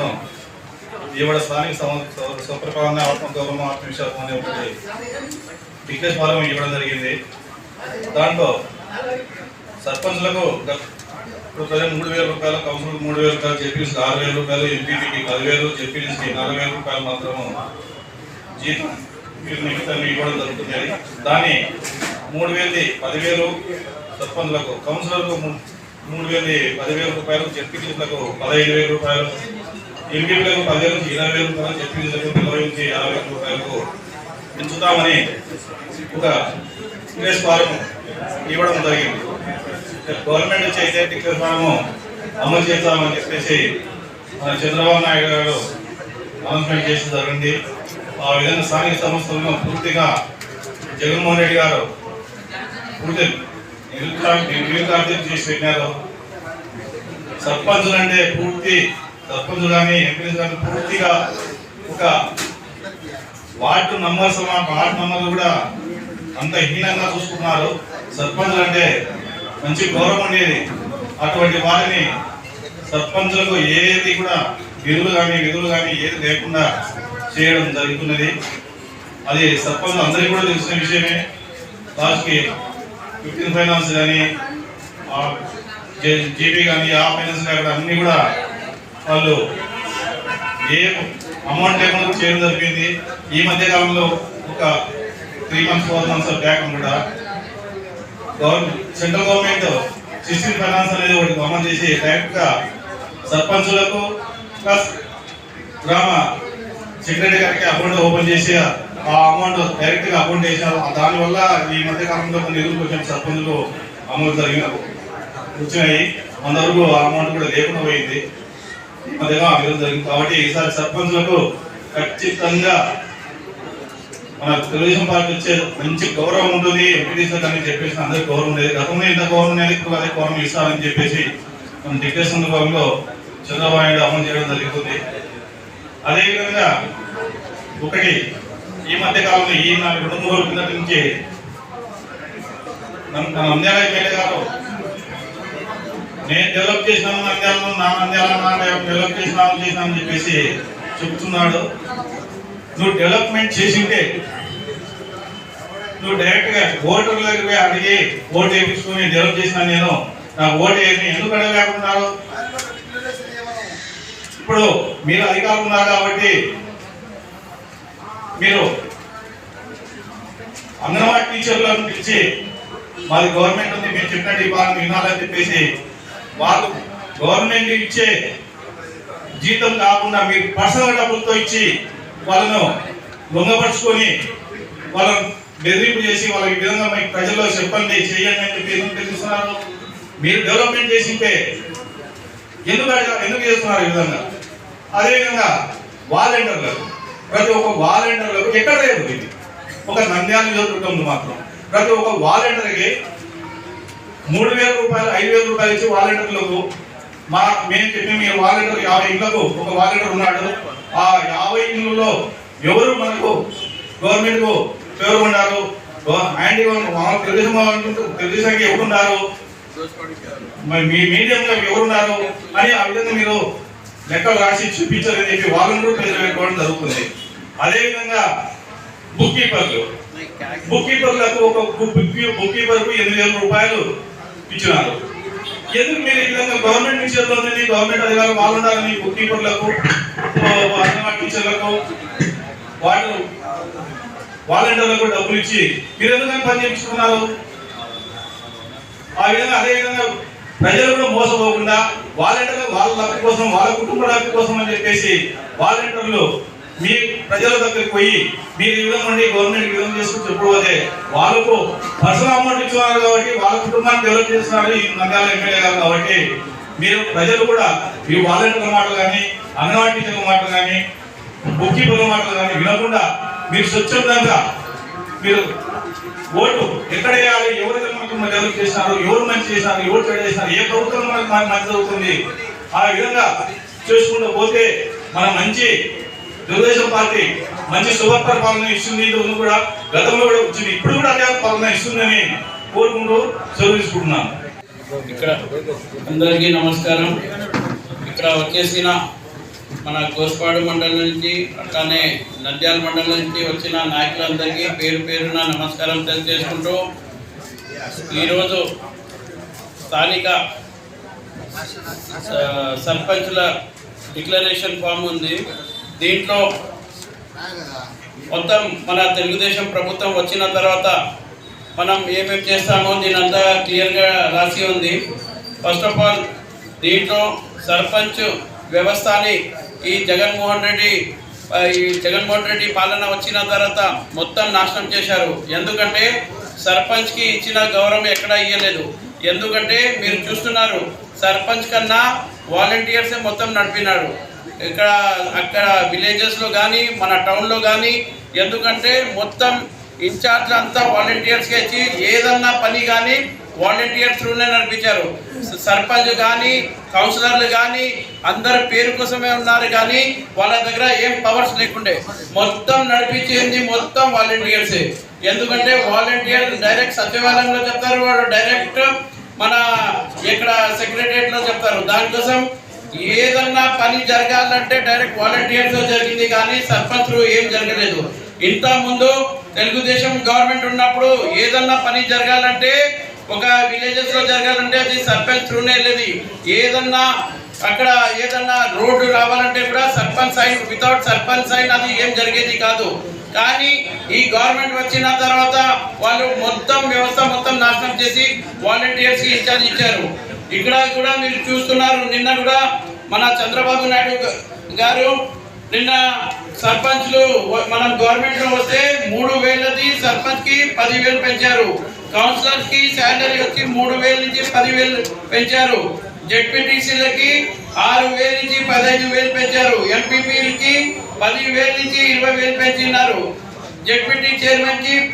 Declaration ఇవాళ స్థానిక స్వప్రపాలన ఆత్మగౌరవం ఆత్మవిశ్వాసం అనే ఒకటి డిక్లరేషన్ ఫారం ఇవ్వడం జరిగింది. దాంట్లో సర్పంచ్లకు గత- మూడు వేల రూపాయలు కౌన్సిల్కి మూడు వేల రూపాయలు జెపిఎస్కి ఆరు వేల రూపాయలు ఎంపీపీకి పదివేలు జెపిఎస్కి నాలుగు వేల రూపాయలు మాత్రము జీతం వీళ్ళు ఇవ్వడం జరుగుతుంది. దాన్ని మూడు వేలది పదివేలు సర్పంచ్లకు కౌన్సిలర్కు మూడు వేలది పదివేల రూపాయలు జెడ్పీటీలకు పదహైదు వేల రూపాయలు ఎంపీలకు పదివేల నుంచి ఇరవై వేల రూపాయలు జెడ్పీటీలకు ఇరవై నుంచి యాభై వేల రూపాయలకు పెంచుతామని ఒక ప్లేస్ ఫారం ఇవ్వడం జరిగింది. గవర్నమెంట్ నుంచి అయితే ఫారము అమలు చేస్తామని చెప్పేసి మన చంద్రబాబు నాయుడు గారు అనౌన్స్మెంట్ చేసి జరిగింది. ఆ విధంగా స్థానిక సంస్థలను పూర్తిగా జగన్మోహన్ రెడ్డి గారు పూర్తి నిరుద్యోగం చేసి పెట్టినారు. సర్పంచులు అంటే పూర్తి సర్పంచులు కానీ ఎంపీలు కానీ పూర్తిగా ఒక వార్డు నంబర్స్ వార్డు నంబర్లు కూడా అంత హీనంగా చూసుకున్నారు సర్పంచులు అంటే మంచి గౌరవం ఉండేది అటువంటి వారిని సర్పంచులకు ఏది కూడా విధులు కానీ విధులు కానీ ఏది లేకుండా చేయడం జరుగుతున్నది అది సర్పంచ్ అందరికీ కూడా తెలిసిన విషయమే లాస్ట్కి ఫిఫ్టీన్ ఫైనాన్స్ కానీ జీపీ కానీ ఆ ఫైనాన్స్ కానీ అన్నీ కూడా వాళ్ళు ఏ అమౌంట్ లేకుండా చేయడం జరిగింది. ఈ మధ్య కాలంలో ఒక three months four months back కూడా government central government system finance అనేది ఒకటి అమలు చేసి డైరెక్ట్గా సర్పంచులకు ప్లస్ గ్రామ సెక్రటరీ గారికి అకౌంట్ ఓపెన్ చేసి ఆ అమౌంట్ డైరెక్ట్గా అకౌంట్ చేసినారు దానివల్ల ఈ మధ్య కాలంలో కొన్ని నిధులు కొంచెం సర్పంచులు అమలు జరిగిన వచ్చినాయి. అంతవరకు ఆ అమౌంట్ కూడా లేకుండా పోయింది. మధ్యగా ఆ జరిగింది. కాబట్టి ఈసారి సర్పంచులకు ఖచ్చితంగా మన తెలుగుదేశం పార్టీ వచ్చే మంచి గౌరవం ఉంటుంది. ఎంపీటీసీ అని చెప్పేసి అందరికి గౌరవం ఉండేది. గతంలో ఇంత గౌరవం ఉండేది ఇప్పుడు అదే గౌరవం ఇస్తారని చెప్పేసి మన డిక్లరేషన్ భాగంలో చంద్రబాబు నాయుడు అమలు చేయడం జరుగుతుంది అదేవిధంగా ఒకటి ఈ మధ్య కాలంలో ఈ నా రెండు మూడు రోజుల కిందటి నుంచి మన మన నంద్యాల ఎమ్మెల్యే గారు నేను డెవలప్ చేసిన నంద్యాలను నా నంద్యాల డెవలప్ డెవలప్ చేసినా అని చెప్పేసి చెప్తున్నాడు. నువ్వు డెవలప్మెంట్ చేసింటే నువ్వు డైరెక్ట్గా ఓటర్ల దగ్గర పోయి అడిగి ఓటు వేయించుకొని డెవలప్ చేసిన నేను నా ఓటు వేయని ఎందుకు అడగలేకున్నారు ఇప్పుడు మీరు అధికారులు ఉన్నారు కాబట్టి మీరు అంగన్వాడీ టీచర్లను పిలిచి మాది గవర్నమెంట్ ఉంది మీరు చెప్పినట్టు డిపార్ట్మెంట్ వినాలని చెప్పేసి వాళ్ళు గవర్నమెంట్ ఇచ్చే జీతం కాకుండా మీరు పర్సనల్ డబ్బులతో ఇచ్చి వాళ్ళను లొంగపరుచుకొని వాళ్ళను బెదిరింపు చేసి వాళ్ళకి విధంగా మీకు ప్రజల్లో చెప్పండి చేయండి అని చెప్పి ఎందుకు తెలుస్తున్నారు మీరు డెవలప్మెంట్ చేసింటే ఎందుకు ఎందుకు చేస్తున్నారు ఈ విధంగా? అదేవిధంగా వాలంటీర్లకు ప్రతి ఒక్క వాలంటీర్లకు ఎక్కడ లేదు ఇది. ఒక నంద్యాల నియోజకవర్గంలో మాత్రం ప్రతి ఒక్క వాలంటీర్కి మూడు వేల రూపాయలు ఐదు వేల రూపాయలు ఇచ్చి వాలంటీర్లకు మా మేము చెప్పి మీ వాలంటీర్ యాభై ఇళ్ళకు ఒక వాలంటీర్ ఉన్నాడు. ఆ యాభై ఇళ్ళలో ఎవరు మనకు గవర్నమెంట్కు పేరు ఉన్నారు? తెలుగుదేశం తెలుగుదేశానికి ఎవరున్నారు మరి మీ మీడియంలో ఎవరున్నారు అని ఆ విధంగా మీరు లెక్కలు రాసి చూపించాలని చెప్పి వాళ్ళని పెట్టుకోవడం జరుగుతుంది. అదేవిధంగా బుక్ కీపర్లు బుక్ కీపర్లకు ఒక బుక్ బుక్ కీపర్కు ఎనిమిది వేల రూపాయలు ఇచ్చినారు ఎందుకు మీరు ఈ విధంగా గవర్నమెంట్ టీచర్లు ఉంది గవర్నమెంట్ అధికారులు వాళ్ళు ఉండాలని బుక్ కీపర్లకు టీచర్లకు వాళ్ళు వాలంటీర్లకు డబ్బులు ఇచ్చి మీరు ఎందుకని పని చేయించుకున్నారు? ఆ విధంగా అదే విధంగా ప్రజలు కూడా మోసపోకుండా వాలంటీర్లు వాళ్ళ లబ్ధి కోసం వాళ్ళ కుటుంబ లబ్ధి కోసం అని చెప్పేసి వాలంటీర్లు మీ ప్రజల దగ్గరికి పోయి మీరు ఈ విధంగా ఉండి గవర్నమెంట్ ఈ విధంగా చేసుకుని చెప్పకపోతే వాళ్ళకు పర్సనల్ అమౌంట్ ఇచ్చేవారు కాబట్టి వాళ్ళ కుటుంబాన్ని డెవలప్ చేస్తున్నారు ఈ నంద్యాల ఎమ్మెల్యే గారు కాబట్టి మీరు ప్రజలు కూడా ఈ వాలంటీర్ల మాటలు కానీ అంగన్వాడీ టీచర్ల మాటలు కానీ బుక్ కీపర్ల మాటలు కానీ వినకుండా మీరు స్వచ్ఛందంగా మీరు ఓటు ఎక్కడ వేయాలి ఎవరు మనకు డెవలప్ చేసినారు ఎవరు మంచి చేసినారు ఎవరు చెడు చేసినారు ఏ ప్రభుత్వం మనకు మంచి జరుగుతుంది? ఆ విధంగా చేసుకుంటూ పోతే మన మంచి తెలుగుదేశం పార్టీ మంచి శుభకర పాలన ఇస్తుంది ఇది కూడా గతంలో కూడా వచ్చింది. ఇప్పుడు కూడా అదే పాలన ఇస్తుందని కోరుకుంటూ సెలవు ఇక్కడ అందరికీ నమస్కారం. ఇక్కడ వచ్చేసిన మన కోస్పాడు మండలం నుంచి అట్లానే నంద్యాల మండలం నుంచి వచ్చిన నాయకులందరికీ పేరు పేరున నమస్కారం తెలియజేసుకుంటూ ఈరోజు స్థానిక సర్పంచుల డిక్లరేషన్ ఫామ్ ఉంది. దీంట్లో మొత్తం మన తెలుగుదేశం ప్రభుత్వం వచ్చిన తర్వాత మనం ఏమేమి చేస్తామో దీని అంతా క్లియర్గా రాసి ఉంది. ఫస్ట్ ఆఫ్ ఆల్ దీంట్లో సర్పంచ్ వ్యవస్థని ఈ జగన్మోహన్ రెడ్డి ఈ జగన్మోహన్ రెడ్డి పాలన వచ్చిన తర్వాత మొత్తం నాశనం చేశారు. ఎందుకంటే సర్పంచ్కి ఇచ్చిన గౌరవం ఎక్కడా ఇవ్వలేదు ఎందుకంటే మీరు చూస్తున్నారు సర్పంచ్ కన్నా వాలంటీర్సే మొత్తం నడిపినాడు ఇక్కడ అక్కడ విలేజెస్లో కానీ మన టౌన్లో కానీ ఎందుకంటే మొత్తం ఇన్ఛార్జ్ అంతా వాలంటీర్స్కి ఇచ్చి ఏదన్నా పని కానీ వాలంటీర్స్ త్రూనే నడిపించారు. సర్పంచ్ కానీ కౌన్సిలర్లు కానీ అందరు పేరు కోసమే ఉన్నారు కానీ వాళ్ళ దగ్గర ఏం పవర్స్ లేకుండే. మొత్తం నడిపించింది మొత్తం వాలంటీర్సే ఎందుకంటే వాలంటీర్ డైరెక్ట్ సచివాలయంలో చెప్తారు వాడు డైరెక్ట్ మన ఇక్కడ సెక్రటరియట్లో చెప్తారు. దానికోసం ఏదన్నా పని జరగాలంటే డైరెక్ట్ వాలంటీర్స్ జరిగింది కానీ సర్పంచ్ ఏం జరగలేదు. ఇంత ముందు తెలుగుదేశం గవర్నమెంట్ ఉన్నప్పుడు ఏదన్నా పని జరగాలంటే ఒక విలేజెస్లో జరగాలంటే అది సర్పంచ్ త్రూనే లేదు. ఏదన్నా అక్కడ ఏదన్నా రోడ్డు రావాలంటే కూడా sarpanch sign without sarpanch sign అది ఏం జరిగేది కాదు. కానీ ఈ గవర్నమెంట్ వచ్చిన తర్వాత వాళ్ళు మొత్తం వ్యవస్థ మొత్తం నాశనం చేసి వాలంటీర్స్కి ఇన్ఛార్జ్ ఇచ్చారు. ఇక్కడ కూడా మీరు చూస్తున్నారు నిన్న కూడా మన చంద్రబాబు నాయుడు గారు నిన్న సర్పంచ్లు మనం గవర్నమెంట్లో వస్తే మూడు వేలది సర్పంచ్కి పదివేలు పెంచారు. కౌన్సిలర్స్కి శాలరీ వచ్చి మూడు వేల నుంచి పదివేలు పెంచారు. జెడ్పీటీసీలకి ఆరు వేల నుంచి పదహైదు వేలు పెంచారు. ఎంపీపీలకి పది వేల నుంచి ఇరవై వేలు పెంచినారు. జెడ్పీటీ చైర్మన్కి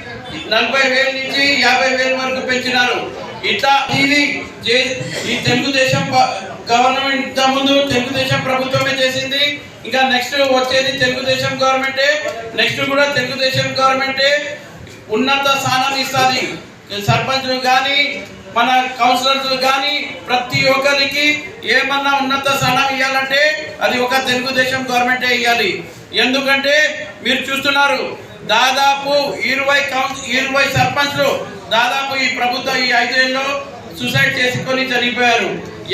నలభై వేల నుంచి యాభై వేల వరకు పెంచినారు. ఇట్లా ఇది చే- ఈ తెలుగుదేశం గవర్నమెంట్ ఇంత ముందు తెలుగుదేశం ప్రభుత్వమే చేసింది. ఇంకా నెక్స్ట్ వచ్చేది తెలుగుదేశం గవర్నమెంటే. నెక్స్ట్ కూడా తెలుగుదేశం గవర్నమెంటే ఉన్నత స్థానం ఇస్తుంది. సర్పంచ్లు కానీ మన కౌన్సిలర్స్ కానీ ప్రతి ఒక్కరికి ఏమన్నా ఉన్నత స్థానం ఇవ్వాలంటే అది ఒక తెలుగుదేశం గవర్నమెంటే ఇవ్వాలి ఎందుకంటే మీరు చూస్తున్నారు దాదాపు ఇరవై కౌన్ ఇరవై సర్పంచ్లు దాదాపు ఈ ప్రభుత్వం ఈ ఐదేళ్ళు సూసైడ్ చేసుకొని చనిపోయారు.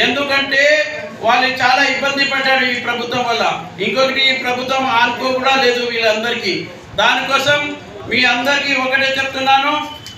ఎందుకంటే వాళ్ళు చాలా ఇబ్బంది పడ్డారు ఈ ప్రభుత్వం వల్ల. ఇంకొకటి ఈ ప్రభుత్వం ఆనుకో కూడా లేదు వీళ్ళందరికీ. దానికోసం మీ అందరికీ ఒకటే చెప్తున్నాను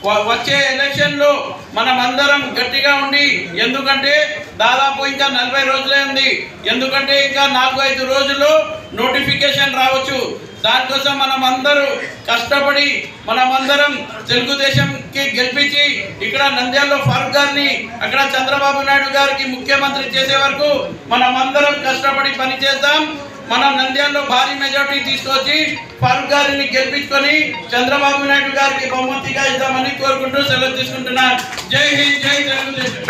వచ్చే ఎలక్షన్లో మనం అందరం గట్టిగా ఉండి ఎందుకంటే దాదాపు ఇంకా నలభై రోజులే ఉంది. ఎందుకంటే ఇంకా నాలుగు ఐదు రోజులు నోటిఫికేషన్ రావచ్చు. దానికోసం మనం అందరూ కష్టపడి మనం అందరం తెలుగుదేశంకి గెలిపించి ఇక్కడ నంద్యాలలో ఫారూక్ గారిని అక్కడ చంద్రబాబు నాయుడు గారికి ముఖ్యమంత్రి చేసే వరకు మనం అందరం కష్టపడి పని చేద్దాం మనం నంద్యాలలో భారీ మెజార్టీ తీసుకొచ్చి ఫరూక్ గారిని గెలిపించుకొని చంద్రబాబు నాయుడు గారికి బహుమతిగా ఇద్దామని కోరుకుంటూ సెలవు తీసుకుంటున్నాను. జై హింద్ జై తెలుగుదేశం.